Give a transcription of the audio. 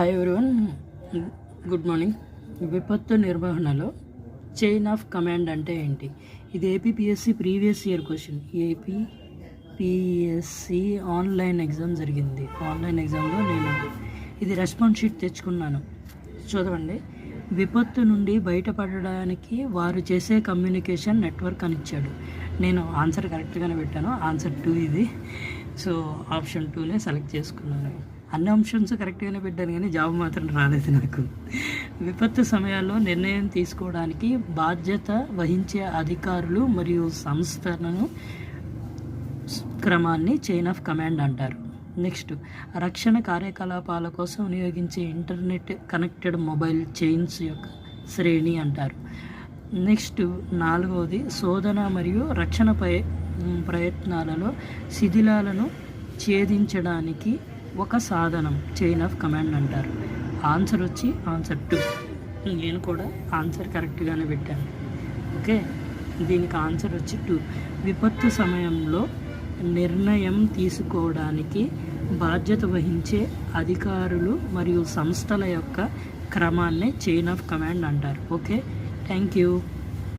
Hi everyone good morning విపత్తు నిర్వహణలో chain of command అంటే ఏంటి? ఇది APPSC previous year question APPSC online exam జరిగింది. ఆన్లైన్ ఎగ్జామ్లో నేను ఇది రెస్పాన్స్ షీట్ తెచ్చుకున్నాను. చూడండి విపత్తు నుండి బయటపడడానికి వారు చేసే కమ్యూనికేషన్ నెట్వర్క్ అని ఇచ్చాడు. నేను ఆన్సర్ కరెక్ట్గానే పెట్టాను. ఆన్సర్ టూ ఇది. సో ఆప్షన్ టూనే సెలెక్ట్ చేసుకున్నాను. అన్ని ఆప్షన్స్ కరెక్ట్గానే పెట్టాను కానీ జాబ్ మాత్రం రాలేదు నాకు. విపత్తు సమయాల్లో నిర్ణయం తీసుకోవడానికి బాధ్యత వహించే అధికారులు మరియు సంస్థలను క్రమాన్ని చైన్ ఆఫ్ కమాండ్ అంటారు. నెక్స్ట్ రక్షణ కార్యకలాపాల కోసం వినియోగించే ఇంటర్నెట్ కనెక్టెడ్ మొబైల్ చైన్స్ యొక్క శ్రేణి అంటారు. నెక్స్ట్ నాలుగవది శోధన మరియు రక్షణ ప్రయత్నాలలో శిథిలాలను ఛేదించడానికి ఒక సాధనం చైన్ ఆఫ్ కమాండ్ అంటారు. ఆన్సర్ వచ్చి ఆన్సర్ టూ నేను కూడా ఆన్సర్ కరెక్ట్గానే పెట్టాను. ఓకే దీనికి ఆన్సర్ వచ్చి టూ విపత్తు సమయంలో నిర్ణయం తీసుకోవడానికి బాధ్యత వహించే అధికారులు మరియు సంస్థల యొక్క క్రమాన్నే చైన్ ఆఫ్ కమాండ్ అంటారు. Okay thank you